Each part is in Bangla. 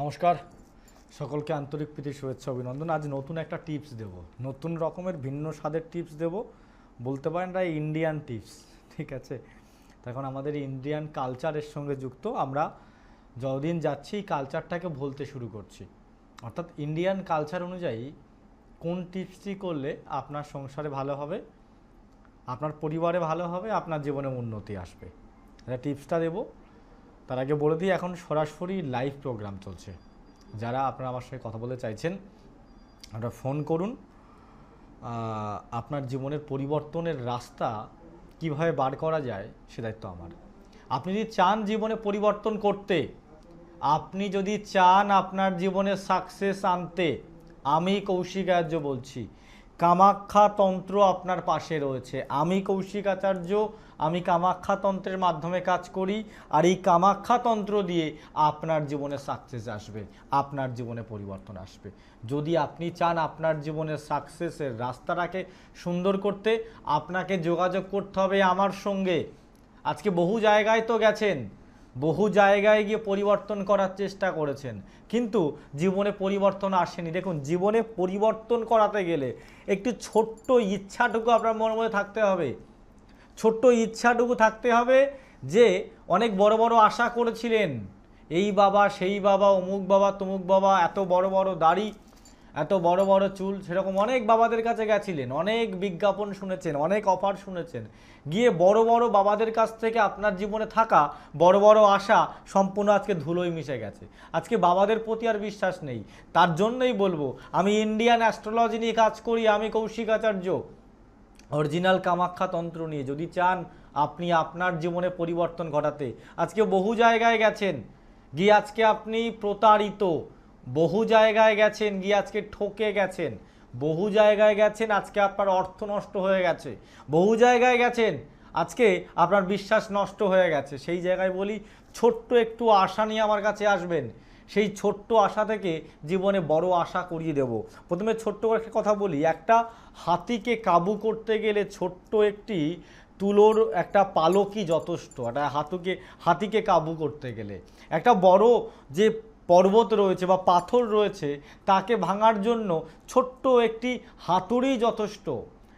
নমস্কার। সকলকে আন্তরিক প্রীতি শুভেচ্ছা, অভিনন্দন। আজ নতুন একটা টিপস দেব। নতুন রকমের ভিন্ন স্বাদের টিপস দেব। বলতে পারেন এটা ইন্ডিয়ান টিপস ঠিক আছে? তখন আমাদের ইন্ডিয়ান কালচারের সঙ্গে যুক্ত আমরা যতদিন যাচ্ছি কালচারটাকে ভুলতে শুরু করছি। অর্থাৎ ইন্ডিয়ান কালচার অনুযায়ী কোন টিপসটি করলে আপনার সংসারে ভালো হবে, আপনার পরিবারে ভালো হবে, আপনার জীবনে উন্নতি আসবে? এটা টিপসটা দেবো। তার আগে বলে দিই, এখন সরাসরি লাইভ প্রোগ্রাম চলছে। যারা আপনারা আমার সঙ্গে কথা বলতে চাইছেন আপনারা ফোন করুন। আপনার জীবনের পরিবর্তনের রাস্তা কীভাবে বার করা যায়, সে দায়িত্ব আমার। আপনি যদি চান জীবনে পরিবর্তন করতে, আপনি যদি চান আপনার জীবনে সাকসেস আনতে, আমি কৌশিক আচার্য বলছি কামাখ্যা তন্ত্র আপনার পাশে রয়েছে। আমি কৌশিক আচার্য আমি কামাখ্যা তন্ত্রের মাধ্যমে কাজ করি, আর এই কামাখ্যা তন্ত্র দিয়ে আপনার জীবনে সাকসেস আসবে, আপনার জীবনে পরিবর্তন আসবে। যদি আপনি চান আপনার জীবনের সাকসেসের রাস্তাটাকে সুন্দর করতে, আপনাকে যোগাযোগ করতে হবে আমার সঙ্গে। আজকে বহু জায়গায় তো গেছেন। বহু জায়গায় গিয়ে পরিবর্তন করার চেষ্টা করেছেন। কিন্তু জীবনে পরিবর্তন আসেনি। দেখুন, জীবনে পরিবর্তন করাতে গেলে একটি ছোট্ট ইচ্ছাটুকু আপনার মনের মধ্যে থাকতে হবে। ছোট্ট ইচ্ছাটুকু থাকতে হবে যে, অনেক বড় বড় আশা করেছিলেন। এই বাবা, সেই বাবা, অমুক বাবা, তমুক বাবা, এত বড় বড় দাড়ি এত বড় বড় চুল সেরকম অনেক বাবাদের কাছে গেছিলেন, অনেক বিজ্ঞাপন শুনেছেন, অনেক অফার শুনেছেন। গিয়ে বড় বড় বাবাদের কাছ থেকে আপনার জীবনে থাকা বড় বড় আশা সম্পূর্ণ আজকে ধুলোয় মিশে গেছে। আজকে বাবাদের প্রতি আর বিশ্বাস নেই। তার জন্যই বলব, আমি ইন্ডিয়ান অ্যাস্ট্রোলজি নিয়ে কাজ করি, আমি কৌশিক আচার্য। অরিজিনাল কামাখ্যা তন্ত্র নিয়ে যদি চান আপনি আপনার জীবনে পরিবর্তন ঘটাতে। আজকে বহু জায়গায় গেছেন। গিয়ে আজকে আপনি প্রতারিত। বহু জায়গায় গেছেন, গিয়ে আজকে ঠকে গেছেন। বহু জায়গায় গেছেন, আজকে আপনার অর্থ নষ্ট হয়ে গেছে। বহু জায়গায় গেছেন, আজকে আপনার বিশ্বাস নষ্ট হয়ে গেছে। সেই জায়গায় বলি, ছোট্ট একটু আশা নিয়ে আমার কাছে আসবেন। সেই ছোট্ট আশা থেকে জীবনে বড় আশা করিয়ে দেব। প্রথমে ছোট্ট একটা কথা বলি, একটা হাতিকে কাবু করতে গেলে ছোট্ট একটি তুলোর একটা পালকই যথেষ্ট। একটা হাতুকে, হাতিকে কাবু করতে গেলে। একটা বড় যে পর্বত রয়েছে বা পাথর রয়েছে, তাকে ভাঙার জন্য ছোট্ট একটি হাতুড়ি যথেষ্ট।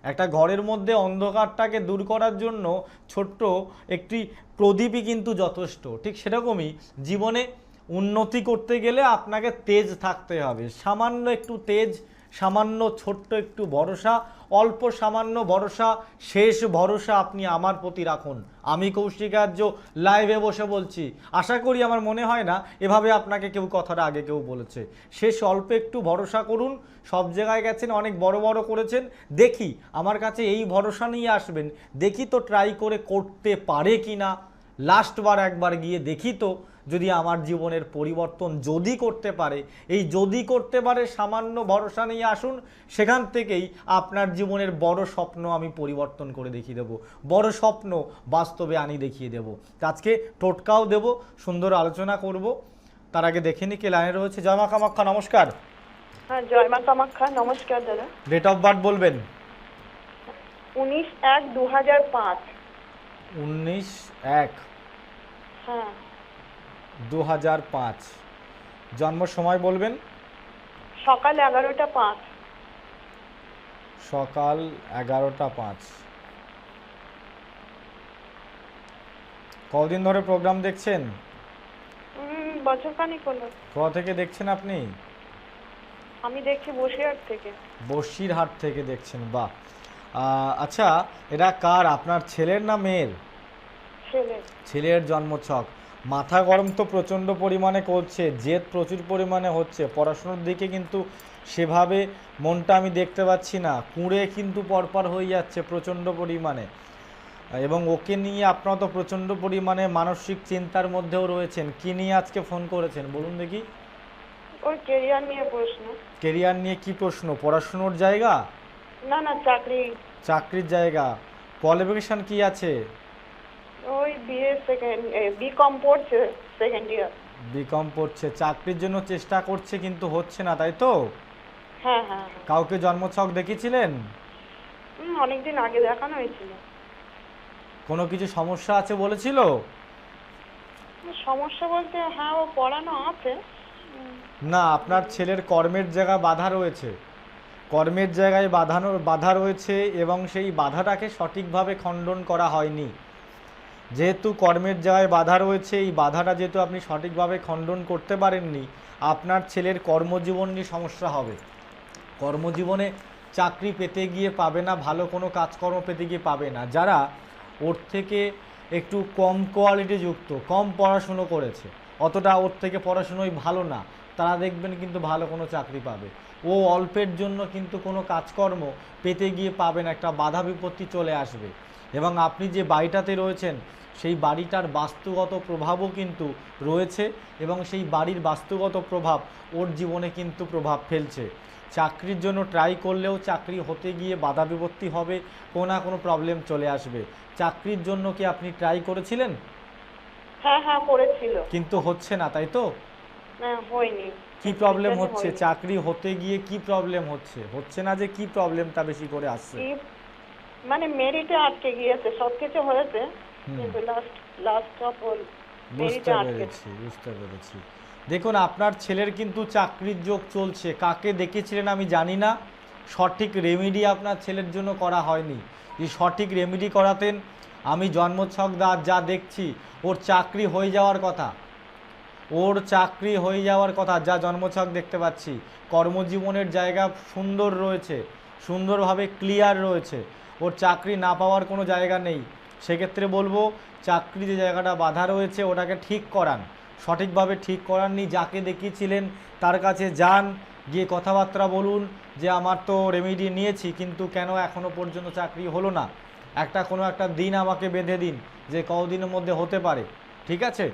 একটা ঘরের মধ্যে অন্ধকারটাকে দূর করার জন্য ছোট্ট একটি প্রদীপই কিন্তু যথেষ্ট। ঠিক সেরকমই জীবনে উন্নতি করতে গেলে আপনাকে তেজ থাকতে হবে। সামান্য একটু তেজ সামান্য ছোট্ট একটু ভরসা, অল্প সামান্য ভরসা, শেষ ভরসা আপনি আমার প্রতি রাখুন। আমি কৌশিকার্য লাইভে বসে বলছি। আশা করি আমার মনে হয় না, এভাবে আপনাকে কেউ কথাটা আগে কেউ বলেছে। শেষ অল্প একটু ভরসা করুন। সব জায়গায় গেছেন, অনেক বড় বড় করেছেন। দেখি, আমার কাছে এই ভরসা নিয়ে আসবেন। দেখি তো ট্রাই করে করতে পারে কি না লাস্টবার একবার গিয়ে দেখি তো। যদি আমার জীবনের পরিবর্তন যদি করতে পারে এই যদি করতে পারে সামান্য ভরসা নিয়ে আসুন সেখান থেকেই আপনার জীবনের বড় স্বপ্ন আমি পরিবর্তন করে দেখিয়ে দেবো। বড় স্বপ্ন বাস্তবে আনি দেখিয়ে দেবো। আজকে টোটকাও দেব সুন্দর আলোচনা করব। তার আগে দেখে নি কে লাইনে রয়েছে। জমা কামাক্ষা নমস্কার। হ্যাঁ নমস্কার দাদা। ডেট অফ বার্থ বলবেন? উনিশ এক দু হাজার পাঁচ। উনিশ এক। হ্যাঁ। দু হাজার পাঁচ। জন্ম সময় বলবেন? সকাল এগারোটা পাঁচ। সকাল এগারোটা পাঁচ। কদিন ধরে প্রোগ্রাম দেখছেন? হলো। কোথা থেকে দেখছেন আপনি? আমি দেখছি বসিরহাট থেকে। বসিরহাট থেকে দেখছেন বাহ। আচ্ছা এটা কার? আপনার ছেলের না মেয়ের? ছেলে ছেলের জন্মছক। মাথা গরম তো প্রচণ্ড পরিমাণে করছে জেদ প্রচুর পরিমাণে হচ্ছে। পড়াশোনার দিকে কিন্তু সেভাবে মনটা আমি দেখতে পাচ্ছি না। কুঁড়ে কিন্তু পরপর হয়ে যাচ্ছে প্রচণ্ড পরিমাণে। এবং ওকে নিয়ে আপনারা তো প্রচণ্ড পরিমাণে মানসিক চিন্তার মধ্যেও রয়েছেন। কি নিয়ে আজকে ফোন করেছেন? বলুন দেখি। ওর কেরিয়ার নিয়ে প্রশ্ন। কেরিয়ার নিয়ে কি প্রশ্ন? পড়াশুনোর জায়গা? না না চাকরি। চাকরির জায়গা। কোয়ালিফিকেশন কি আছে? ওই বিএ সেকেন্ড পড়ছে সেকেন্ড ইয়ার বিকম পড়ছে চাকরির জন্য চেষ্টা করছে কিন্তু হচ্ছে না তাই তো? হ্যাঁ হ্যাঁ। কাউকে জন্মছক দেখিয়েছিলেন? অনেকদিন আগে দেখানো হয়েছিল। কোনো কিছু সমস্যা আছে বলেছিল? সমস্যা বলতে হ্যাঁ ও পড়ানো আছে। না আপনার ছেলের কর্মের জায়গা বাধা রয়েছে। কর্মের জায়গায় বাধানো বাধা রয়েছে এবং সেই বাধাটাকে সঠিকভাবে খণ্ডন করা হয়নি। যেহেতু কর্মের জায়গায় বাধা রয়েছে, এই বাধাটা যেহেতু আপনি সঠিকভাবে খণ্ডন করতে পারেননি, আপনার ছেলের কর্মজীবন নিয়ে সমস্যা হবে। কর্মজীবনে চাকরি পেতে গিয়ে পাবে না, ভালো কোনো কাজকর্ম পেতে গিয়ে পাবে না। যারা ওর থেকে একটু কম কোয়ালিটি যুক্ত, কম পড়াশুনো করেছে, অতটা ওর থেকে পড়াশুনোই ভালো না, তারা দেখবেন কিন্তু ভালো কোনো চাকরি পাবে। ও অল্পের জন্য কিন্তু কোনো কাজকর্ম পেতে গিয়ে পাবে না, একটা বাধা বিপত্তি চলে আসবে। এবং আপনি যে বাড়িটাতে রয়েছেন সেই বাড়িটার বাস্তুগত প্রভাবও কিন্তু রয়েছে এবং সেই বাড়ির বাস্তুগত প্রভাব ওর জীবনে কিন্তু প্রভাব ফেলছে। চাকরির জন্য ট্রাই করলেও চাকরি হতে গিয়ে বাধা বিপত্তি হবে কোনো না কোনো প্রবলেম চলে আসবে। চাকরির জন্য কি আপনি ট্রাই করেছিলেন? হ্যাঁ হ্যাঁ করেছিল। কিন্তু হচ্ছে না তাই তো? না হয়নি। কি প্রবলেম হচ্ছে? চাকরি হতে গিয়ে কি প্রবলেম হচ্ছে? হচ্ছে না যে কি প্রবলেমটা বেশি করে আসছে? মানে মেরিটে আটকে গিয়েছে সবকিছু হয়েছে কিন্তু লাস্ট লাস্ট অফ অল বুঝতে পেরেছি বুঝতে পেরেছি। দেখুন আপনার ছেলের কিন্তু চাকরির যোগ চলছে কাকে দেখেছিলেন আমি জানি না সঠিক রেমেডি আপনার ছেলের জন্য করা হয়নি। যে সঠিক রেমেডি করাতেন আমি জন্মছক দা যা দেখছি ওর চাকরি হয়ে যাওয়ার কথা ওর চাকরি হয়ে যাওয়ার কথা যা জন্মছক দেখতে পাচ্ছি কর্মজীবনের জায়গা সুন্দর রয়েছে সুন্দরভাবে ক্লিয়ার রয়েছে ওর চাকরি না পাওয়ার কোনো জায়গা নেই। সেক্ষেত্রে বলব, চাকরি যে জায়গাটা বাধা রয়েছে, ওটাকে ঠিক করান। সঠিকভাবে ঠিক করাননি, যাকে দেখিয়েছিলেন তার কাছে যান, গিয়ে কথাবার্তা বলুন যে, আমার তো রেমিডি নিয়েছি, কিন্তু কেন এখনও পর্যন্ত চাকরি হলো না? একটা কোনো একটা দিন আমাকে বেঁধে দিন, যে কদিনের মধ্যে হতে পারে। ঠিক আছে?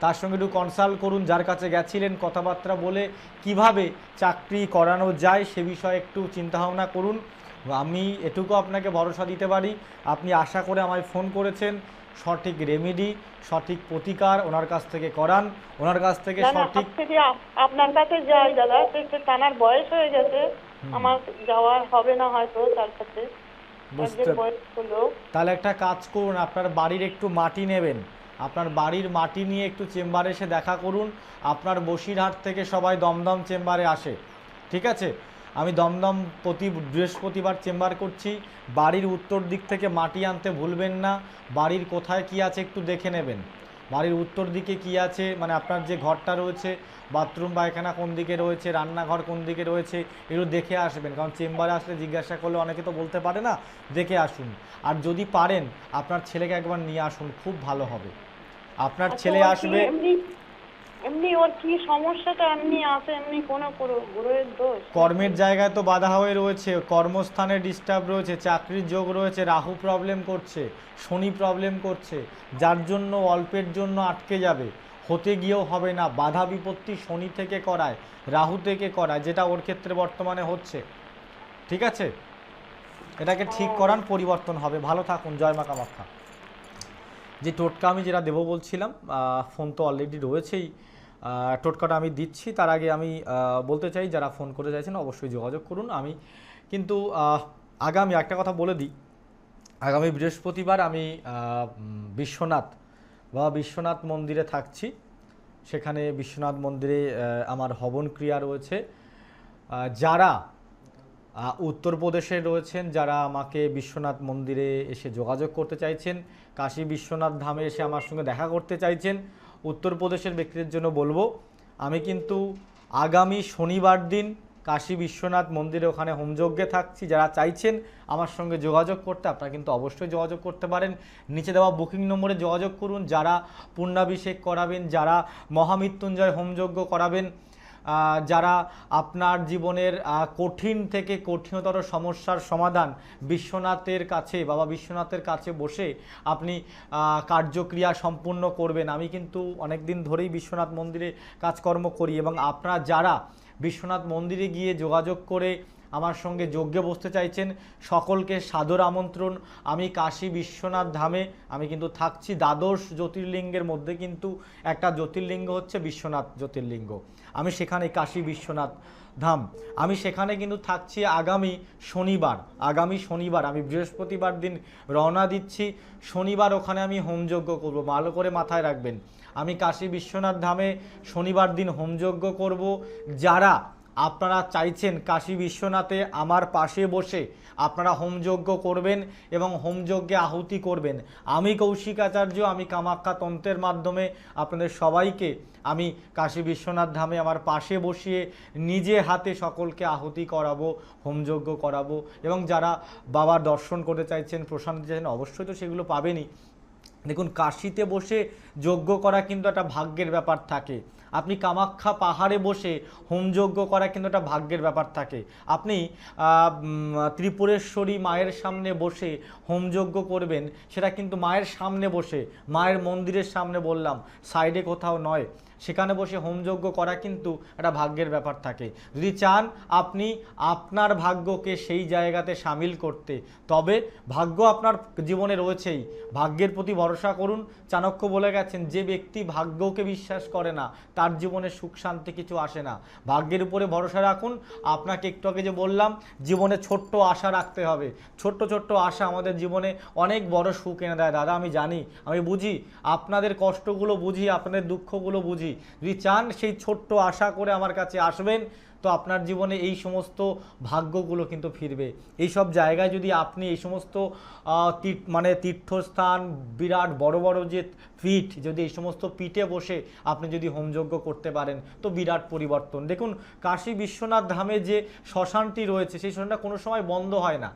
তার সঙ্গে একটু কনসাল্ট করুন, যার কাছে গেছিলেন, কথাবার্তা বলে কীভাবে চাকরি করানো যায়, সে বিষয়ে একটু চিন্তাভাবনা করুন। আমি এটুকু আপনাকে ভরসা দিতে পারি। আপনি আশা করে আমায় ফোন করেছেন। সঠিক রেমেডি সঠিক প্রতিকার ওনার কাছ থেকে করান। ওনার কাছ থেকে সঠিক আপনার কাছে যাই দাদা। তো একটু টানার বয়স হয়ে গেছে। আমার যাওয়া হবে না হয়তো তার কাছে। তাহলে একটা কাজ করুন আপনার বাড়ির একটু মাটি নেবেন। আপনার বাড়ির মাটি নিয়ে একটু চেম্বারে এসে দেখা করুন। আপনার বসিরহাট থেকে সবাই দমদম চেম্বারে আসে। ঠিক আছে? আমি দমদম প্রতি বৃহস্পতিবার চেম্বার করছি। বাড়ির উত্তর দিক থেকে মাটি আনতে ভুলবেন না। বাড়ির কোথায় কি আছে একটু দেখে নেবেন। বাড়ির উত্তর দিকে কি আছে? মানে আপনার যে ঘরটা রয়েছে বাথরুম পায়খানা কোন দিকে রয়েছে রান্নাঘর কোন দিকে রয়েছে এগুলো দেখে আসবেন। কারণ চেম্বারে আসলে জিজ্ঞাসা করলে অনেকে তো বলতে পারে না দেখে আসুন। আর যদি পারেন আপনার ছেলেকে একবার নিয়ে আসুন খুব ভালো হবে। আপনার ছেলে আসবে এমনি ওর কি সমস্যাটা? এমনি আছে এমনি কোনো গ্রহের দোষ। কর্মের জায়গায় তো বাধা হয়ে রয়েছে কর্মস্থানে ডিস্টার্ব রয়েছে চাকরির যোগ রয়েছে রাহু প্রবলেম করছে শনি প্রবলেম করছে যার জন্য অল্পের জন্য আটকে যাবে হতে গিয়েও হবে না বাধা বিপত্তি শনি থেকে করায় রাহু থেকে করায় যেটা ওর ক্ষেত্রে বর্তমানে হচ্ছে। ঠিক আছে? এটাকে ঠিক করান পরিবর্তন হবে। ভালো থাকুন জয় মা কামাখ্যা। যে টোটকা আমি যেটা দেবো বলছিলাম ফোন তো অলরেডি রয়েছেই। টোটকাটা আমি দিচ্ছি। তার আগে আমি বলতে চাই, যারা ফোন করে চাইছেন অবশ্যই যোগাযোগ করুন। আমি কিন্তু আগামী একটা কথা বলে দিই। আগামী বৃহস্পতিবার আমি বিশ্বনাথ বা বিশ্বনাথ মন্দিরে থাকছি। সেখানে বিশ্বনাথ মন্দিরে আমার হবন ক্রিয়া রয়েছে। যারা উত্তরপ্রদেশে রয়েছেন, যারা আমাকে বিশ্বনাথ মন্দিরে এসে যোগাযোগ করতে চাইছেন, কাশী বিশ্বনাথ ধামে এসে আমার সঙ্গে দেখা করতে চাইছেন উত্তরপ্রদেশের ব্যক্তিদের জন্য বলব, আমি কিন্তু আগামী শনিবার দিন কাশী বিশ্বনাথ মন্দিরে ওখানে হোমযজ্ঞে থাকছি। যারা চাইছেন আমার সঙ্গে যোগাযোগ করতে, আপনারা কিন্তু অবশ্যই যোগাযোগ করতে পারেন। নিচে দেওয়া বুকিং নম্বরে যোগাযোগ করুন। যারা পুণ্যাভিষেক করাবেন, যারা মহামৃত্যুঞ্জয় হোমযজ্ঞ করাবেন যারা আপনার জীবনের কঠিন থেকে কঠিনতর সমস্যার সমাধান বিশ্বনাথের কাছে, বাবা বিশ্বনাথের কাছে বসে আপনি কার্যক্রিয়া সম্পূর্ণ করবেন। আমি কিন্তু অনেক দিন ধরেই বিশ্বনাথ মন্দিরে কাজকর্ম করি এবং আপনারা যারা বিশ্বনাথ মন্দিরে গিয়ে যোগাযোগ করে আমার সঙ্গে যজ্ঞে বসতে চাইছেন। সকলকে সাদর আমন্ত্রণ। আমি কাশী বিশ্বনাথ ধামে, আমি কিন্তু থাকছি দ্বাদশ জ্যোতির্লিঙ্গের মধ্যে কিন্তু একটা জ্যোতির্লিঙ্গ হচ্ছে বিশ্বনাথ জ্যোতির্লিঙ্গ। আমি সেখানে কাশী বিশ্বনাথ ধাম। আমি সেখানে কিন্তু থাকছি আগামী শনিবার। আগামী শনিবার, আমি বৃহস্পতিবার দিন রওনা দিচ্ছি। শনিবার ওখানে আমি হোমযজ্ঞ করব। ভালো করে মাথায় রাখবেন। আমি কাশী বিশ্বনাথ ধামে শনিবার দিন হোমযজ্ঞ করব। যারা আপনারা চাইছেন কাশী বিশ্বনাথে আমার পাশে বসে আপনারা হোমযজ্ঞ করবেন এবং হোমযজ্ঞে আহুতি করবেন। আমি কৌশিক আচার্য, আমি কামাখ্যা তন্ত্রের মাধ্যমে আপনাদের সবাইকে আমি কাশী বিশ্বনাথ ধামে আমার পাশে বসিয়ে নিজে হাতে সকলকে আহুতি করাবো, হোমযজ্ঞ করাবো এবং যারা বাবার দর্শন করতে চাইছেন প্রশান্তি চাইছেন, অবশ্যই তো সেগুলো পাবেনই। দেখুন, কাশিতে বসে যজ্ঞ করা কিন্তু একটা ভাগ্যের ব্যাপার থাকে। আপনি কামাখ্যা পাহাড়ে বসে হোমযজ্ঞ করা কিন্তু একটা ভাগ্যের ব্যাপার থাকে। আপনি ত্রিপুরেশ্বরী মায়ের সামনে বসে হোমযজ্ঞ করবেন, সেটা কিন্তু মায়ের সামনে বসে, মায়ের মন্দিরের সামনে বললাম, সাইডে কোথাও নয়। সেখানে বসে হোমযজ্ঞ করা কিন্তু একটা ভাগ্যের ব্যাপার থাকে। যদি চান আপনি আপনার ভাগ্যকে সেই জায়গাতে সামিল করতে, তবে ভাগ্য আপনার জীবনে রয়েছেই। ভাগ্যের প্রতি ভরসা করুন। চাণক্য বলে গেছেন, যে ব্যক্তি ভাগ্যকে বিশ্বাস করে না, তার জীবনে সুখ শান্তি কিছু আসে না। ভাগ্যের উপরে ভরসা রাখুন। আপনাকে একটু আগে যে বললাম, জীবনে ছোট্ট আশা রাখতে হবে। ছোট্ট ছোট্ট আশা আমাদের জীবনে অনেক বড় সুখ এনে দেয়। দাদা, আমি জানি, আমি বুঝি। আপনাদের কষ্টগুলো বুঝি, আপনাদের দুঃখগুলো বুঝি। যদি চান সেই ছোট্ট আশা করে আমার কাছে আসবেন। তো আপনার জীবনে এই সমস্ত ভাগ্যগুলো কিন্তু ফিরবে। এই সব জায়গায় যদি আপনি এই সমস্ত মানে তীর্থস্থান, বিরাট বড় বড় যে পীঠ, যদি এই সমস্ত পিঠে বসে আপনি যদি হোমযজ্ঞ করতে পারেন, তো বিরাট পরিবর্তন। দেখুন, কাশী বিশ্বনাথ ধামে যে শ্মশানটি রয়েছে, সেই শ্মশানটা কোনো সময় বন্ধ হয় না।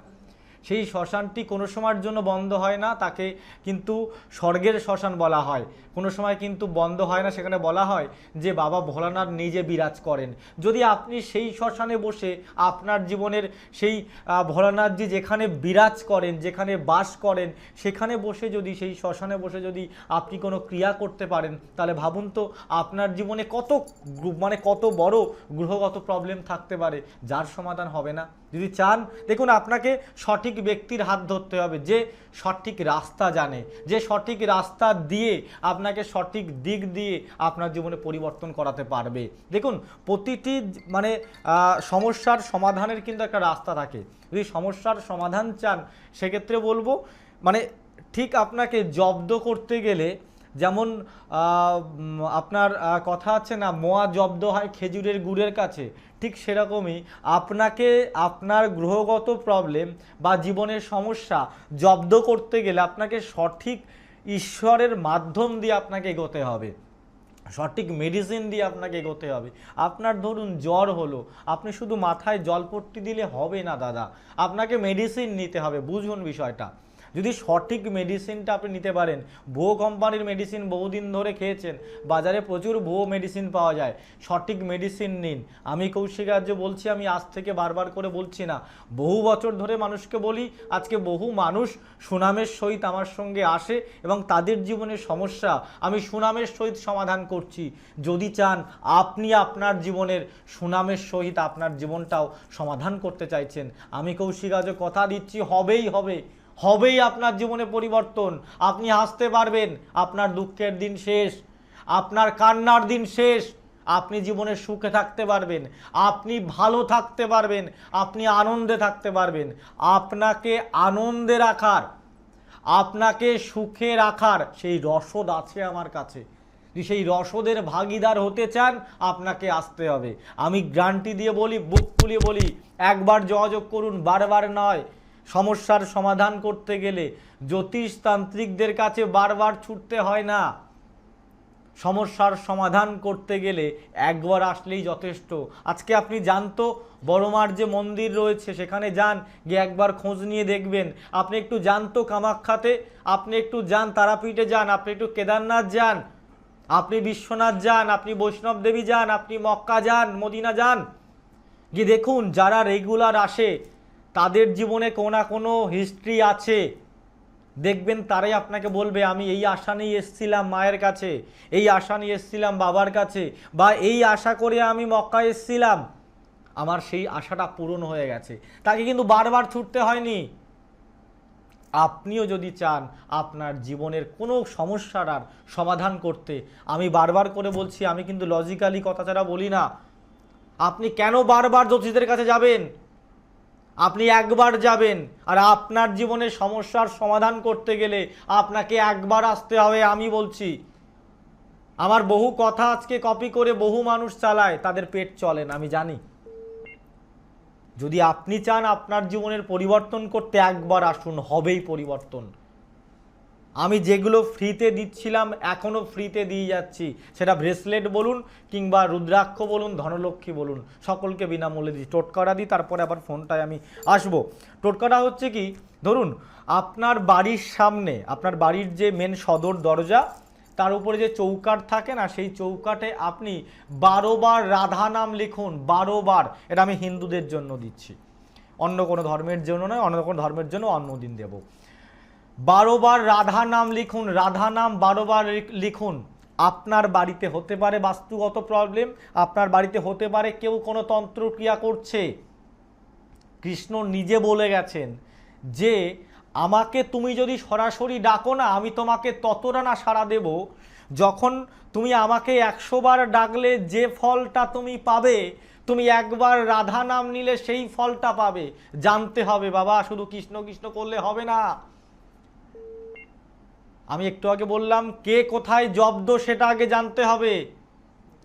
সেই শ্মশানটি কোনো সময়ের জন্য বন্ধ হয় না, তাকে কিন্তু স্বর্গের শ্মশান বলা হয়। কোনো সময় কিন্তু বন্ধ হয় না, সেখানে বলা হয় যে বাবা ভোলানাথ নিজে বিরাজ করেন। যদি আপনি সেই শ্মশানে বসে আপনার জীবনের সেই ভোলানাথজি যেখানে বিরাজ করেন, যেখানে বাস করেন, সেখানে বসে যদি, সেই শ্মশানে বসে যদি আপনি কোনো ক্রিয়া করতে পারেন, তাহলে ভাবুন তো আপনার জীবনে কত মানে কত বড় গ্রহগত প্রবলেম থাকতে পারে, যার সমাধান হবে না। যদি চান, দেখুন আপনাকে সঠিক ব্যক্তির হাত ধরতে হবে, যে সঠিক রাস্তা জানে, যে সঠিক রাস্তা দিয়ে আপনাকে সঠিক দিক দিয়ে আপনার জীবনে পরিবর্তন করাতে পারবে। দেখুন, প্রতিটি মানে সমস্যার সমাধানের কিন্তু একটা রাস্তা থাকে। যদি সমস্যার সমাধান চান, সেক্ষেত্রে বলব মানে ঠিক আপনাকে জব্দ করতে গেলে, যেমন আপনার কথা আছে না, মোয়া জব্দ হয় খেজুরের গুড়ের কাছে ঠিক সেরকমই আপনাকে, আপনার গ্রহগত প্রবলেম বা জীবনের সমস্যা জব্দ করতে গেলে আপনাকে সঠিক ঈশ্বরের মাধ্যম দিয়ে আপনাকে এগোতে হবে। সঠিক মেডিসিন দিয়ে আপনাকে এগোতে হবে। আপনার ধরুন জ্বর হলো, আপনি শুধু মাথায় জলপট্টি দিলে হবে না দাদা। আপনাকে মেডিসিন নিতে হবে, বুঝুন বিষয়টা। যদি সঠিক মেডিসিনটা আপনি নিতে পারেন, ভুয়ো কোম্পানির মেডিসিন বহুদিন ধরে খেয়েছেন, বাজারে প্রচুর ভুয়ো মেডিসিন পাওয়া যায়, সঠিক মেডিসিন নিন। আমি কৌশিক আর্য বলছি, আমি আজ থেকে বারবার করে বলছি না, বহু বছর ধরে মানুষকে বলি, আজকে বহু মানুষ সুনামের সহিত আমার সঙ্গে আসে এবং তাদের জীবনের সমস্যা, আমি সুনামের সহিত সমাধান করছি। যদি চান, আপনি আপনার জীবনের সুনামের সহিত আপনার জীবনটাও সমাধান করতে চাইছেন। আমি কৌশিক আজও কথা দিচ্ছি, হবেই হবে। হবেই আপনার জীবনে পরিবর্তন। আপনি হাসতে পারবেন, আপনার দুঃখের দিন শেষ, আপনার কান্নার দিন শেষ, আপনি জীবনে সুখে থাকতে পারবেন, আপনি ভালো থাকতে পারবেন, আপনি আনন্দে থাকতে পারবেন। আপনাকে আনন্দে রাখার, আপনাকে সুখে রাখার সেই রসদ আছে আমার কাছে। সেই রসদের ভাগিদার হতে চান, আপনাকে আসতে হবে। আমি গ্রান্টি দিয়ে বলি, বুক ফুলিয়ে বলি, একবার যোগাযোগ করুন, বারবার নয় সমস্যার সমাধান করতে গেলে জ্যোতিষতান্ত্রিকদের কাছে বারবার ছুটতে হয় না। সমস্যার সমাধান করতে গেলে একবার আসলেই যথেষ্ট। আজকে আপনি জানতো, বড়মার যে মন্দির রয়েছে সেখানে যান, গিয়ে একবার খোঁজ নিয়ে দেখবেন। আপনি একটু জানতো কামাখ্যাতে, আপনি একটু যান, তারাপীঠে যান, আপনি একটু কেদারনাথ যান, আপনি বিশ্বনাথ যান, আপনি বৈষ্ণব দেবী যান, আপনি মক্কা যান, মদিনা যান। গিয়ে দেখুন, যারা রেগুলার আসে তাদের জীবনে কোনো না কোনো হিস্ট্রি আছে। দেখবেন তারাই আপনাকে বলবে, আমি এই আশা নিয়ে এসছিলাম মায়ের কাছে, এই আশা নিয়ে এসছিলাম বাবার কাছে, বা এই আশা করে আমি মক্কা এসছিলাম। আমার সেই আশাটা পূরণ হয়ে গেছে। তাকে কিন্তু বারবার ছুটতে হয়নি। আপনিও যদি চান আপনার জীবনের কোনো সমস্যার আর সমাধান করতে, আমি বারবার করে বলছি, আমি কিন্তু লজিক্যালি কথা ছাড়া বলি না। আপনি কেন বারবার জ্যোতিষদের কাছে যাবেন? আপনি একবার যাবেন আর আপনার জীবনে সমস্যার সমাধান করতে গেলে আপনাকে একবার আসতে হবে, আমি বলছি। আমার বহু কথা আজকে কপি করে বহু মানুষ চালায়, তাদের পেট চলেন আমি জানি। যদি আপনি চান আপনার জীবনের পরিবর্তন করতে একবার আসুন, হবেই পরিবর্তন। আমি যেগুলো ফ্রিতে দিচ্ছিলাম এখনও ফ্রিতে দিয়ে যাচ্ছি। সেটা ব্রেসলেট বলুন কিংবা রুদ্রাক্ষ বলুন, ধনলক্ষ্মী বলুন, সকলকে বিনামূল্যে দিই টোটকাটা দিই, তারপরে আবার ফোনটায় আমি আসব। টোটকাটা হচ্ছে কি? ধরুন, আপনার বাড়ির সামনে, আপনার বাড়ির যে মেন সদর দরজা, তার উপরে যে চৌকাট থাকে না, সেই চৌকাটে আপনি বারো বার রাধা নাম লিখুন, বারো বার। এটা আমি হিন্দুদের জন্য দিচ্ছি। অন্য কোনো ধর্মের জন্য নয়, অন্য কোনো ধর্মের জন্য অন্য দিন দেবো। বারো বার রাধা নাম লিখুন, রাধা নাম বারো বার লিখ- লিখুন। আপনার বাড়িতে হতে পারে বাস্তুগত প্রবলেম আপনার বাড়িতে হতে পারে কেউ কোনো তন্ত্রক্রিয়া করছে। কৃষ্ণ নিজে বলে গেছেন যে, আমাকে তুমি যদি সরাসরি ডাকো না, আমি তোমাকে ততটা না সাড়া দেব। যখন তুমি আমাকে একশো বার ডাকলে যে ফলটা তুমি পাবে, তুমি একবার রাধা নাম নিলে সেই ফলটা পাবে। জানতে হবে বাবা, শুধু কৃষ্ণ কৃষ্ণ করলে হবে না। আমি একটু আগে বললাম, কে কোথায় জব্দ সেটা আগে জানতে হবে।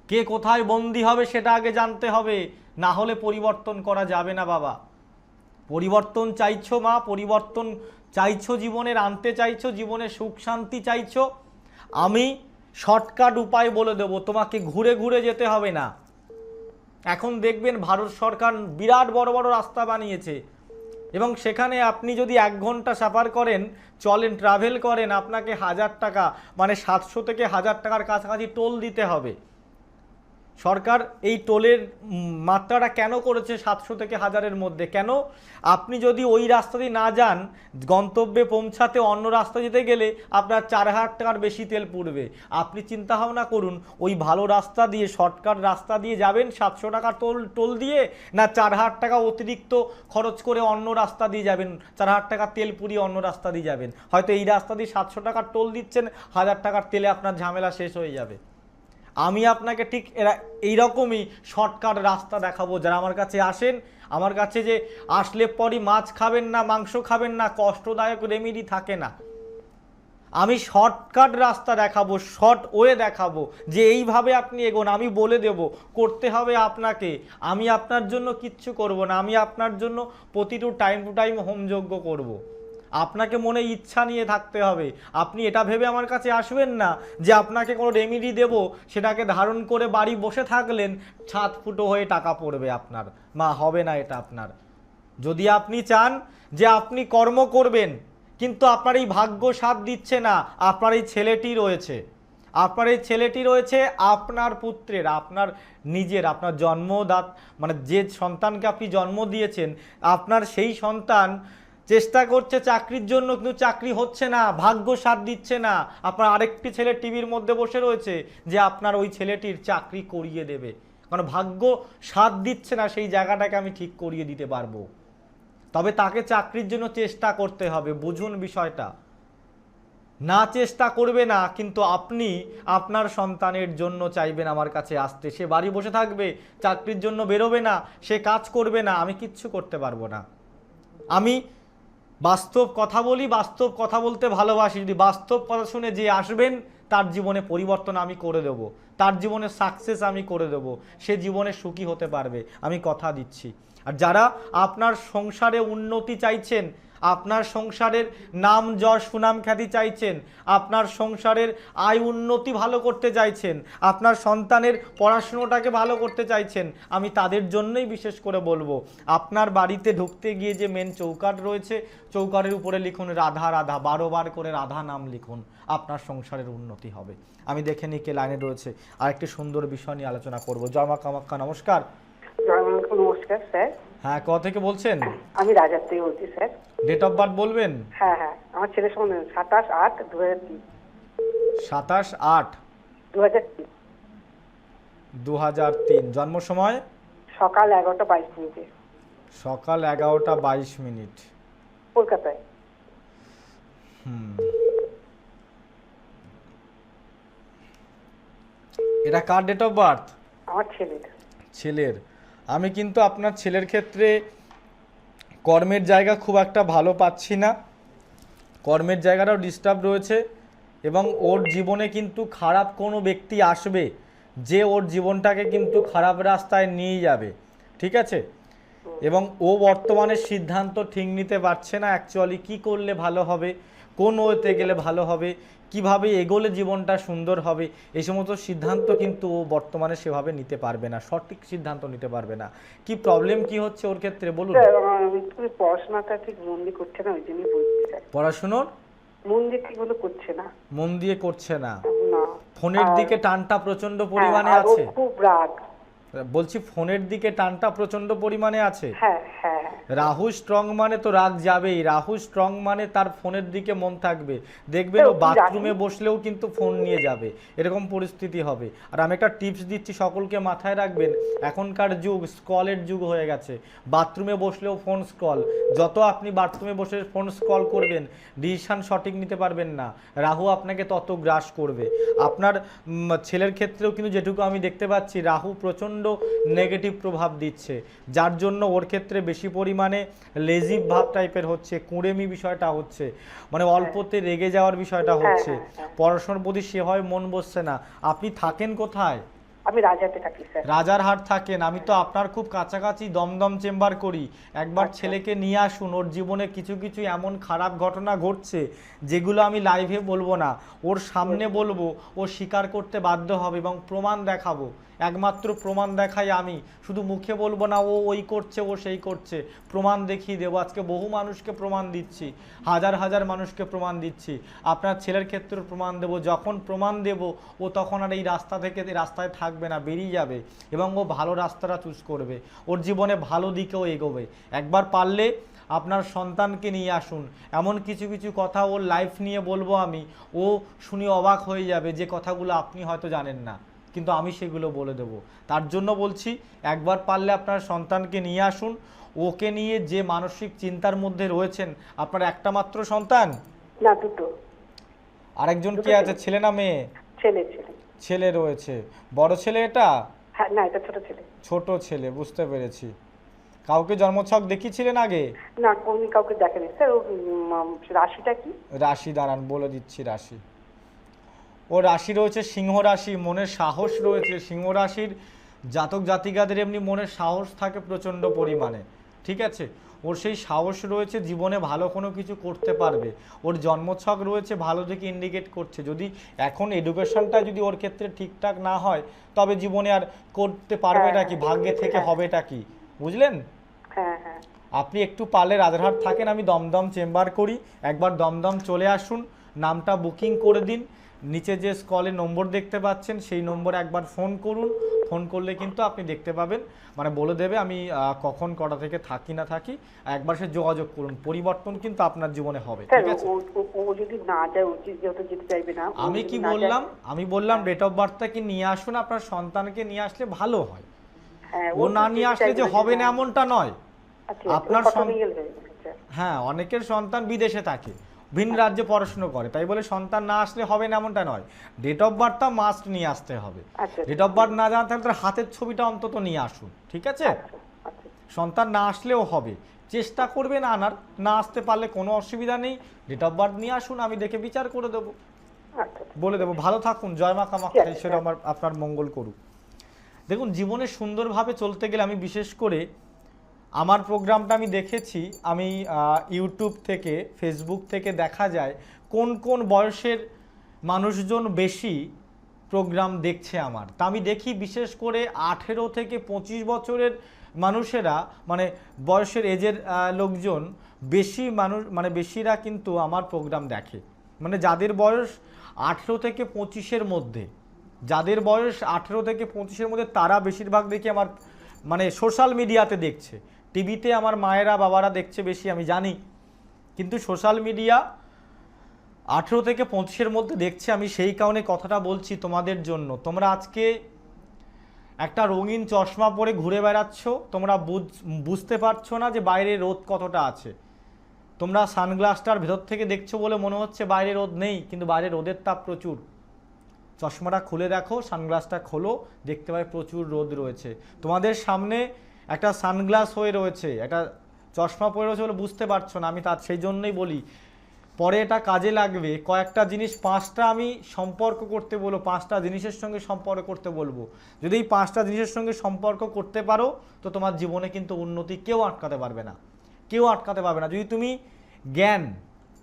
কে কোথায় বন্দি হবে সেটা আগে জানতে হবে। না হলে পরিবর্তন করা যাবে না বাবা। পরিবর্তন চাইছো মা, পরিবর্তন চাইছো জীবনের, আনতে চাইছো জীবনে সুখ শান্তি চাইছো। আমি শর্টকাট উপায় বলে দেবো, তোমাকে ঘুরে ঘুরে যেতে হবে না। এখন দেখবেন ভারত সরকার বিরাট বড় বড় রাস্তা বানিয়েছে। এবং সেখানে আপনি যদি এক ঘণ্টা সাফার করেন, চলেন ট্রাভেল করেন, আপনাকে হাজার টাকা মানে সাতশো থেকে হাজার টাকার কাছাকাছি টোল দিতে হবে। সরকার এই টোলের মাত্রাটা কেন করেছে সাতশো থেকে হাজারের মধ্যে? কেন? আপনি যদি ওই রাস্তা দিয়ে না যান, গন্তব্যে পৌঁছাতে অন্য রাস্তা যেতে গেলে আপনার চার হাজার টাকার বেশি তেল পুড়বে। আপনি চিন্তা ভাবনা করুন, ওই ভালো রাস্তা দিয়ে, শর্টকাট রাস্তা দিয়ে যাবেন সাতশো টাকা টোল টোল দিয়ে, না চার হাজার টাকা অতিরিক্ত খরচ করে অন্য রাস্তা দিয়ে যাবেন, চার হাজার টাকা তেল পুড়িয়ে অন্য রাস্তা দিয়ে যাবেন? হয়তো এই রাস্তা দিয়ে সাতশো টাকার টোল দিচ্ছেন, হাজার টাকার তেলে আপনার ঝামেলা শেষ হয়ে যাবে। আমি আপনাকে ঠিক এরা, এইরকমই শর্টকাট রাস্তা দেখাবো। যারা আমার কাছে আসেন, আমার কাছে যে আসলে পরই মাছ খাবেন না, মাংস খাবেন না, কষ্টদায়ক রেমিডি থাকে না। আমি শর্টকাট রাস্তা দেখাবো, শর্ট ওয়ে দেখাবো, যে এইভাবে আপনি এগোন, আমি বলে দেব, করতে হবে আপনাকে। আমি আপনার জন্য কিচ্ছু করব না, আমি আপনার জন্য প্রতিটু টাইম টু টাইম হোমযজ্ঞ করব। আপনাকে মনে ইচ্ছা নিয়ে থাকতে হবে। আপনি এটা ভেবে আমার কাছে আসবেন না যে আপনাকে কোনো রেমিডি দেব। সেটাকে ধারণ করে বাড়ি বসে থাকলেন, ছাদ ফুটো হয়ে টাকা পড়বে আপনার। মা, হবে না এটা আপনার। যদি আপনি চান যে আপনি কর্ম করবেন, কিন্তু আপনার এই ভাগ্য সাথ দিচ্ছে না, আপনার এই ছেলেটি রয়েছে। আপনার এই ছেলেটি রয়েছে আপনার পুত্রের, আপনার নিজের, আপনার জন্মদাত মানে যে সন্তানকে আপনি জন্ম দিয়েছেন, আপনার সেই সন্তান চেষ্টা করছে চাকরির জন্য, কিন্তু চাকরি হচ্ছে না, ভাগ্য সাথ দিচ্ছে না। আপনার আরেকটি ছেলে টিভির মধ্যে বসে রয়েছে যে আপনার ওই ছেলেটির চাকরি করিয়ে দেবে। কারণ ভাগ্য সাথ দিচ্ছে না, সেই জায়গাটাকে আমি ঠিক করিয়ে দিতে পারব। তবে তাকে চাকরির জন্য চেষ্টা করতে হবে, বুঝুন বিষয়টা। না চেষ্টা করবে না, কিন্তু আপনি আপনার সন্তানের জন্য চাইবেন আমার কাছে আসতে। সে বাড়ি বসে থাকবে, চাকরির জন্য বেরোবে না, সে কাজ করবে না, আমি কিচ্ছু করতে পারব না। আমি বাস্তব কথা বলি, বাস্তব কথা বলতে ভালোবাসি। যদি বাস্তব কথা শুনে যে আসবেন, তার জীবনে পরিবর্তন আমি করে দেব। তার জীবনে সাকসেস আমি করে দেব। সে জীবনে সুখী হতে পারবে। আমি কথা দিচ্ছি। আর যারা আপনার সংসারে উন্নতি চাইছেন আপনার সংসারের নাম যশ সুনাম খ্যাতি চাইছেন, আপনার সংসারের আয় উন্নতি ভালো করতে চাইছেন, আপনার সন্তানের পড়াশুনোটাকে ভালো করতে চাইছেন, আমি তাদের জন্যই বিশেষ করে বলব, আপনার বাড়িতে ঢুকতে গিয়ে যে মেন চৌকাট রয়েছে চৌকাটের উপরে লিখুন রাধা রাধা, বারো বার করে রাধা নাম লিখুন, আপনার সংসারের উন্নতি হবে। আমি দেখে নিই কে লাইনে রয়েছে। আরেকটি সুন্দর বিষয় নিয়ে আলোচনা করব। জমা কামাক্কা, নমস্কার। স্যার হ্যাঁ ক থেকে বলছেন? আমি রাজার থেকে বলছি স্যার। ডেট অফ বার্থ বলবেন? হ্যাঁ হ্যাঁ আমার ছেলের সঙ্গে সাতাশ আট দু হাজার তিন। সাতাশ আট দু হাজার তিন। দু হাজার তিন। জন্ম সময়? সকাল এগারোটা বাইশ মিনিটে। সকাল এগারোটা বাইশ মিনিট। কলকাতায়। হুম। এটা কার ডেট অফ বার্থ আমার ছেলের। ছেলের। আমি কিন্তু আপনার ছেলের ক্ষেত্রে কর্মের জায়গা খুব একটা ভালো পাচ্ছি না। কর্মের জায়গাটাও ডিস্টার্ব রয়েছে এবং ওর জীবনে কিন্তু খারাপ কোনো ব্যক্তি আসবে যে ওর জীবনটাকে কিন্তু খারাপ রাস্তায় নিয়ে যাবে, ঠিক আছে? এবং ও বর্তমানে সিদ্ধান্ত ঠিক নিতে পারছে না অ্যাকচুয়ালি কি করলে ভালো হবে কোন ওয়েতে গেলে ভালো হবে? কীভাবে এগোলে জীবনটা সুন্দর হবে? এই সমস্ত সিদ্ধান্ত কিন্তু ও বর্তমানে সেভাবে নিতে পারবে না। সঠিক সিদ্ধান্ত নিতে পারবে না। কি প্রবলেম কি হচ্ছে ওর ক্ষেত্রে বলুন? পড়াশোনাটা ঠিক মন দিয়ে করছে না ওই জন্যই বলছি পড়াশুনোর? মন দিয়ে ঠিক মতো করছে না। মন দিয়ে করছে না। না। ফোনের দিকে টানটা প্রচণ্ড হ্যাঁ, পরিমাণে আছে। খুব রাগ। বলছি ফোনের দিকে টানটা প্রচণ্ড পরিমাণে আছে। হ্যাঁ হ্যাঁ। রাহু স্ট্রং মানে তো রাগ যাবেই। রাহু স্ট্রং মানে তার ফোনের দিকে মন থাকবে। দেখবেন ও বাথরুমে বসলেও কিন্তু ফোন নিয়ে যাবে। এরকম পরিস্থিতি হবে। আর আমি একটা টিপস দিচ্ছি সকলকে মাথায় রাখবেন। এখনকার যুগ স্কলের যুগ হয়ে গেছে। বাথরুমে বসলেও ফোন স্কল যত আপনি বাথরুমে বসে ফোন স্কল করবেন ডিসিশন সঠিক নিতে পারবেন না। রাহু আপনাকে তত গ্রাস করবে। আপনার ছেলের ক্ষেত্রেও কিন্তু যেটুকু আমি দেখতে পাচ্ছি রাহু প্রচণ্ড নেগেটিভ প্রভাব দিচ্ছে। যার জন্য ওর ক্ষেত্রে বেশি পরিমাণে লেজি ভাব টাইপের হচ্ছে কুঁড়েমি বিষয়টা হচ্ছে মানে অল্পতে রেগে যাওয়ার বিষয়টা হচ্ছে। হ্যাঁ, হ্যাঁ। পড়াশোনার প্রতি সেভাবে মন বসছে না। আপনি থাকেন কোথায়? আমি রাজাতে থাকি স্যার। রাজারহাট থাকেন। আমি তো আপনার খুব কাছাকাছি দমদম চেম্বার করি। একবার আচ্ছা। ছেলেকে নিয়ে আসুন। ওর জীবনে কিছু কিছু এমন খারাপ ঘটনা ঘটছে যেগুলো আমি লাইভে বলব না। ওর সামনে বলব ও স্বীকার করতে বাধ্য হবে এবং প্রমাণ দেখাবো। একমাত্র প্রমাণ দেখাই আমি। শুধু মুখে বলব না, ও ওই করছে, ও সেই করছে। প্রমাণ দেখিয়ে দেবো। আজকে বহু মানুষকে প্রমাণ দিচ্ছি। হাজার হাজার মানুষকে প্রমাণ দিচ্ছি। আপনার ছেলের ক্ষেত্রে প্রমাণ দেবো। যখন প্রমাণ দেব, ও তখন আর এই রাস্তা থেকে রাস্তায় থাকবে না, বেরিয়ে যাবে এবং ও ভালো রাস্তাটা চুজ করবে। ওর জীবনে ভালো দিকেও এগোবে। একবার পারলে আপনার সন্তানকে নিয়ে আসুন। এমন কিছু কিছু কথা ওর লাইফ নিয়ে বলব আমি। ও শুনে অবাক হয়ে যাবে যে কথাগুলো আপনি হয়তো জানেন না। কিন্তু আমি সেগুলো বলে দেবো। তার জন্য বলছি একবার পারলে আপনার সন্তানকে নিয়ে আসুন। ওকে নিয়ে যে মানসিক চিন্তার মধ্যে রয়েছেন আপনার একটা মাত্র সন্তান? না দুটো। আরেকজন কে আছে? ছেলে। না মেয়ে? ছেলে ছেলে। ছেলে রয়েছে। বড় ছেলে এটা? হ্যাঁ না এটা ছোট ছেলে। ছোট ছেলে বুঝতে পেরেছি। কাউকে জন্মছক দেখিয়েছিলেন আগে? না কোন কাউকে দেখেনি। স্যার ও রাশিটা কি? রাশি দাঁড়ান বলে দিচ্ছি রাশি। ও রাশি রয়েছে সিংহ রাশি মনের সাহস রয়েছে সিংহ রাশির জাতক জাতিকাদের এমনি মনের সাহস থাকে প্রচণ্ড পরিমাণে ঠিক আছে? ওর সেই সাহস রয়েছে জীবনে ভালো কোনো কিছু করতে পারবে। ওর জন্মছক রয়েছে ভালো দিকে ইন্ডিকেট করছে। যদি এখন এডুকেশনটা যদি ওর ক্ষেত্রে ঠিকঠাক না হয় তবে জীবনে আর করতে পারবে পারবেটা কি? ভাগ্যে থেকে হবেটা কি? বুঝলেন? হ্যাঁ হ্যাঁ। আপনি একটু পারলে রাজারহাট থাকেন আমি দমদম চেম্বার করি। একবার দমদম চলে আসুন নামটা বুকিং করে দিন। নিচে যে স্কলে নম্বর দেখতে পাচ্ছেন সেই নম্বরে একবার ফোন করুন। ফোন করলে কিন্তু আপনি দেখতে পাবেন। মানে বলে দেবে আমি কখন কটা থেকে থাকি না থাকি। একবার সে যোগাযোগ করুন। পরিবর্তন কিন্তু আপনার জীবনে হবে ঠিক আছে? আমি কি বললাম? আমি বললাম ডেট অফ বার্থটা কি নিয়ে আসুন আপনার সন্তানকে নিয়ে আসলে ভালো হয়। হ্যাঁ, ও না নিয়ে আসলে যে হবে না। এমনটা নয়। আচ্ছা, আপনার গেলে হবে? আচ্ছা। হ্যাঁ অনেকের সন্তান বিদেশে থাকে। ভিন রাজ্যে পড়াশুনো করে। তাই বলে সন্তান না আসলে হবে না এমনটা নয়। ডেট অফ বার্থটা মাস্ট নিয়ে আসতে হবে। ডেট অফ বার্থ না হলে তার হাতের ছবিটা অন্তত নিয়ে আসুন ঠিক আছে? আচ্ছা আচ্ছা। সন্তান না আসলেও হবে। চেষ্টা করবেন আনার না আসতে পারলে কোনো অসুবিধা নেই। ডেট অফ বার্থ নিয়ে আসুন আমি দেখে বিচার করে দেবো। আচ্ছা বলে দেবো ভালো থাকুন জয় মা কামাখ্যা ঈশ্বর আমার আপনার মঙ্গল করুক। দেখুন জীবনে সুন্দরভাবে চলতে গেলে আমি বিশেষ করে আমার প্রোগ্রামটা আমি দেখেছি, আমি ইউটিউব থেকে ফেসবুক থেকে দেখা যায় কোন কোন বয়সের মানুষজন বেশি প্রোগ্রাম দেখছে আমার। তা আমি দেখি বিশেষ করে আঠেরো থেকে পঁচিশ বছরের মানুষেরা মানে বয়সের এজের লোকজন বেশি মানুষ মানে বেশিরা কিন্তু আমার প্রোগ্রাম দেখে। মানে যাদের বয়স আঠেরো থেকে পঁচিশের মধ্যে, যাদের বয়স আঠেরো থেকে পঁচিশের মধ্যে তারা বেশিরভাগ দেখি আমার মানে সোশ্যাল মিডিয়াতে দেখছে। টিভিতে আমার মায়েরা বাবারা দেখছে বেশি, আমি জানি। কিন্তু সোশ্যাল মিডিয়া আঠেরো থেকে পঁচিশের মধ্যে দেখছে, আমি সেই কারণে কথাটা বলছি তোমাদের জন্য। তোমরা আজকে একটা রঙিন চশমা পরে ঘুরে বেড়াচ্ছ, তোমরা বুঝ- বুঝতে পারছ না যে বাইরে রোদ কতটা আছে। তোমরা সানগ্লাসটার ভেতর থেকে দেখছ বলে মনে হচ্ছে বাইরে রোদ নেই, কিন্তু বাইরে রোদের তাপ প্রচুর। চশমাটা খুলে দেখো, সানগ্লাসটা খোলো, দেখতে পাবে প্রচুর রোদ রয়েছে। তোমাদের সামনে একটা সানগ্লাস হয়ে রয়েছে, একটা চশমা পরে রয়েছে বলে বুঝতে পারছ না, আমি তার সেই জন্যই বলি। পরে এটা কাজে লাগবে, কয়েকটা জিনিস, পাঁচটা আমি সম্পর্ক করতে বলব, পাঁচটা জিনিসের সঙ্গে সম্পর্ক করতে বলব। যদি এই পাঁচটা জিনিসের সঙ্গে সম্পর্ক করতে পারো, তো তোমার জীবনে কিন্তু উন্নতি কেউ আটকাতে পারবে না। কেউ আটকাতে পারবে না। যদি তুমি জ্ঞান,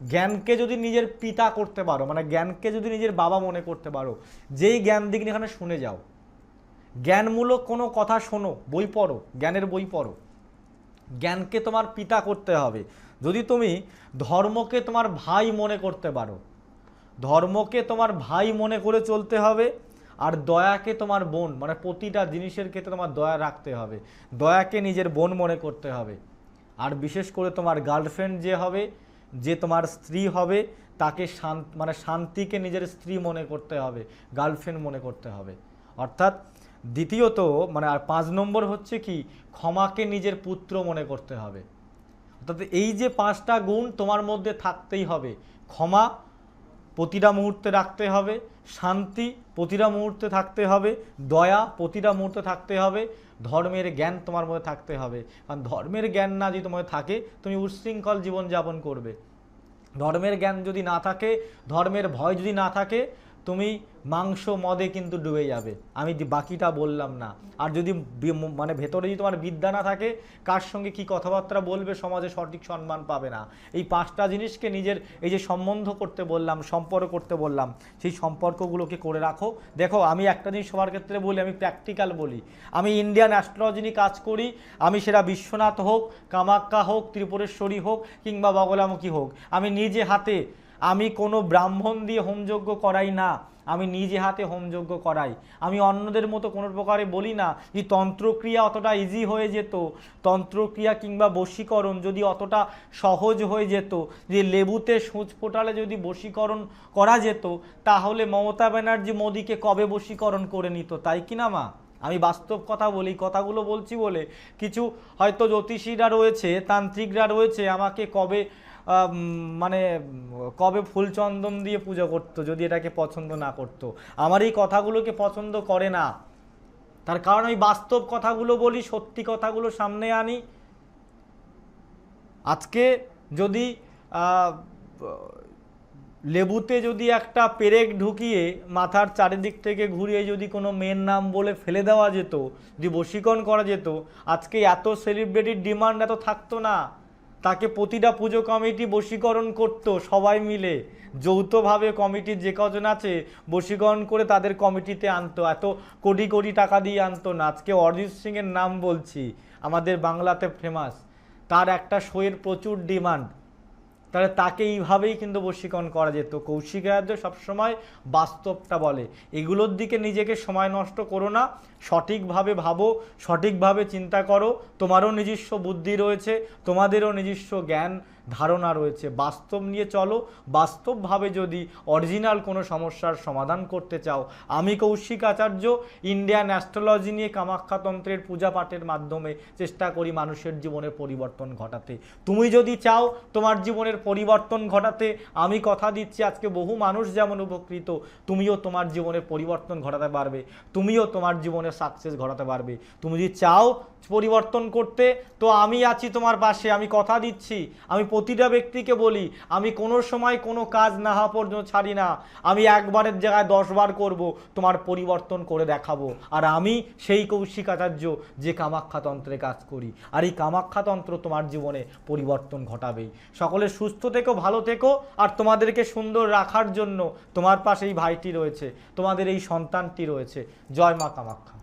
জ্ঞানকে যদি নিজের পিতা করতে পারো মানে জ্ঞানকে যদি নিজের বাবা মনে করতে পারো, যেই জ্ঞান দিক এখানে শুনে যাও জ্ঞানমূলক কোনো কথা শোনো, বই পড়ো, জ্ঞানের বই পড়ো। জ্ঞানকে তোমার পিতা করতে হবে। যদি তুমি ধর্মকে তোমার ভাই মনে করতে পারো, ধর্মকে তোমার ভাই মনে করে চলতে হবে আর দয়াকে তোমার বোন মানে প্রতিটা জিনিসের ক্ষেত্রে তোমার দয়া রাখতে হবে। দয়াকে নিজের বোন মনে করতে হবে। আর বিশেষ করে তোমার গার্লফ্রেন্ড যে হবে, যে তোমার স্ত্রী হবে, তাকে শান্ত মানে শান্তিকে নিজের স্ত্রী মনে করতে হবে, গার্লফ্রেন্ড মনে করতে হবে। অর্থাৎ দ্বিতীয়ত মানে আর পাঁচ নম্বর হচ্ছে কি, ক্ষমাকে নিজের পুত্র মনে করতে হবে। অর্থাৎ এই যে পাঁচটা গুণ তোমার মধ্যে থাকতেই হবে। ক্ষমা প্রতিটা মুহূর্তে রাখতে হবে, শান্তি প্রতিটা মুহূর্তে থাকতে হবে, দয়া প্রতিটা মুহূর্তে থাকতে হবে, ধর্মের জ্ঞান তোমার মধ্যে থাকতে হবে। কারণ ধর্মের জ্ঞান না যদি তোমার থাকে, তুমি উচ্ছৃঙ্খল জীবনযাপন করবে। ধর্মের জ্ঞান যদি না থাকে, ধর্মের ভয় যদি না থাকে, তুমি মাংস মদে কিন্তু ডুবে যাবে। আমি বাকিটা বললাম না। আর যদি মানে ভেতরে যদি তোমার বিদ্যা না থাকে, কার সঙ্গে কি কথাবার্তা বলবে সমাজে সঠিক সম্মান পাবে না। এই পাঁচটা জিনিসকে নিজের এই যে সম্বন্ধ করতে বললাম, সম্পর্ক করতে বললাম, সেই সম্পর্কগুলোকে করে রাখো। দেখো, আমি একটা জিনিস সবার ক্ষেত্রে বলি, আমি প্র্যাকটিক্যাল বলি। আমি ইন্ডিয়ান অ্যাস্ট্রোলজি নিয়ে কাজ করি, আমি সেটা বিশ্বনাথ হোক, কামাক্কা হোক, ত্রিপুরেশ্বরী হোক, কিংবা বগলামুখী হোক। আমি নিজে হাতে, আমি কোনো ব্রাহ্মণ দিয়ে হোমযজ্ঞ করাই না। আমি নিজে হাতে হোমযজ্ঞ করাই। আমি অন্যদের মতো কোনো প্রকারে বলি না যে তন্ত্রক্রিয়া অতটা ইজি হয়ে যেত। তন্ত্রক্রিয়া কিংবা বশীকরণ যদি অতটা সহজ হয়ে যেত, যে লেবুতে সূচ ফোটালে যদি বশীকরণ করা যেত, তাহলে মমতা ব্যানার্জি মোদীকে কবে বশীকরণ করে নিত, তাই কি না মা? আমি বাস্তব কথা বলি, কথাগুলো বলছি বলে কিছু হয়তো জ্যোতিষীরা রয়েছে, তান্ত্রিকরা রয়েছে, আমাকে কবে মানে কবে ফুল চন্দন দিয়ে পুজো করতো, যদি এটাকে পছন্দ না করতো। আমার এই কথাগুলোকে পছন্দ করে না। তার কারণ আমি বাস্তব কথাগুলো বলি, সত্যি কথাগুলো সামনে আনি। আজকে যদি লেবুতে যদি একটা পেরেক ঢুকিয়ে মাথার চারিদিক থেকে ঘুরিয়ে যদি কোনো মেয়ের নাম বলে ফেলে দেওয়া যেত, যদি বশীকরণ করা যেত, আজকে এত সেলিব্রিটির ডিমান্ড এত থাকতো না। তাকে প্রতিটা পুজো কমিটি বশীকরণ করত সবাই মিলে। যৌথভাবে কমিটির যে কজন আছে, বশীকরণ করে তাদের কমিটিতে আনতো। এত কোটি কোটি টাকা দিয়ে আনতো না। আজকে অরিজিৎ সিংয়ের নাম বলছি, আমাদের বাংলাতে ফেমাস তার একটা শোয়ের প্রচুর ডিমান্ড। তাহলে তাকে এইভাবেই কিন্তু বশীকরণ করা যেত। কৌশিক রাজ্য সবসময় বাস্তবটা বলে। এগুলোর দিকে নিজেকে সময় নষ্ট করো না। সঠিকভাবে ভাবো, সঠিকভাবে চিন্তা করো। তোমারও নিজস্ব বুদ্ধি রয়েছে, তোমাদেরও নিজস্ব জ্ঞান ধারণা রয়েছে। বাস্তব নিয়ে চলো। বাস্তবভাবে যদি অরিজিনাল কোনো সমস্যার সমাধান করতে চাও, আমি কৌশিক আচার্য, ইন্ডিয়ান অ্যাস্ট্রোলজি নিয়ে কামাখ্যাতন্ত্রের পূজা পাঠের মাধ্যমে চেষ্টা করি মানুষের জীবনের পরিবর্তন ঘটাতে। তুমি যদি চাও তোমার জীবনের পরিবর্তন ঘটাতে, আমি কথা দিচ্ছি, আজকে বহু মানুষ যেমন উপকৃত, তুমিও তোমার জীবনের পরিবর্তন ঘটাতে পারবে। তুমিও তোমার জীবনে সাকসেস ঘটাতে পারবে। তুমি যদি চাও পরিবর্তন করতে, তো আমি আছি তোমার পাশে, আমি কথা দিচ্ছি, আমি প্রতিটা ব্যক্তিকে বলি, আমি কোনো সময় কোনো কাজ না হওয়া পর্যন্ত ছাড়ি না, আমি একবারের জায়গায় দশবার করব, তোমার পরিবর্তন করে দেখাবো। আর আমি সেই কৌশিক আচার্য যে কামাখ্যাতন্ত্রে কাজ করি। আর এই কামাখ্যাতন্ত্র তোমার জীবনে পরিবর্তন ঘটাবেই। সকলে সুস্থ থেকো, ভালো থেকো, আর তোমাদেরকে সুন্দর রাখার জন্য তোমার পাশে এই ভাইটি রয়েছে, তোমাদের এই সন্তানটি রয়েছে। জয় মা কামাখ্যা।